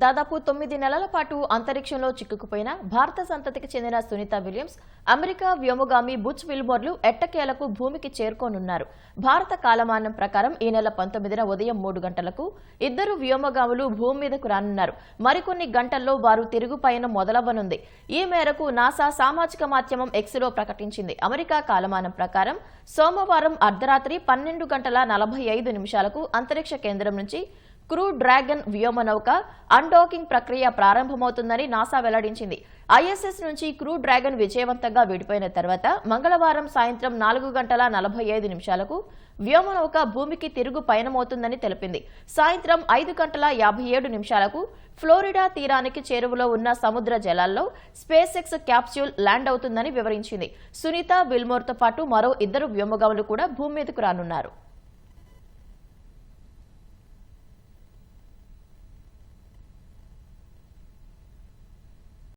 దాదాపు తొమ్మిది నెలల పాటు అంతరిక్షంలో చిక్కుకుపోయిన భారత సంతతికి చెందిన సునీత విలియమ్స్ అమెరికా వ్యోమగామి బుచ్ విల్మోర్లు ఎట్టకేలకు భూమికి చేరుకోనున్నారు. భారత కాలమానం ప్రకారం ఈ నెల పంతొమ్మిదిన ఉదయం మూడు గంటలకు ఇద్దరు వ్యోమగాములు భూమి మీదకు రానున్నారు. మరికొన్ని గంటల్లో వారు తిరుగు పయనం మొదలవ్వనుంది. ఈ మేరకు నాసా సామాజిక మాధ్యమం ఎక్స్లో ప్రకటించింది. అమెరికా కాలమానం ప్రకారం సోమవారం అర్ధరాత్రి పన్నెండు గంటల నలభై ఐదు నిమిషాలకు అంతరిక్ష కేంద్రం నుంచి క్రూ డ్రాగన్ వ్యోమనౌక అన్డాకింగ్ ప్రక్రియ ప్రారంభమవుతుందని నాసా వెల్లడించింది. ఐఎస్ఎస్ నుంచి క్రూ డ్రాగన్ విజయవంతంగా విడిపోయిన తర్వాత మంగళవారం సాయంత్రం నాలుగు గంటల నలభై ఐదు నిమిషాలకు వ్యోమనౌక భూమికి తిరుగు పయనమవుతుందని తెలిపింది. సాయంత్రం ఐదు గంటల యాభై ఏడు నిమిషాలకు ఫ్లోరిడా తీరానికి చేరువలో ఉన్న సముద్ర జలాల్లో స్పేస్ ఎక్స్ క్యాప్స్యూల్ ల్యాండ్ అవుతుందని వివరించింది. సునీత బిల్మోర్తో పాటు మరో ఇద్దరు వ్యోమగాములు కూడా భూమి మీదకు రానున్నారు.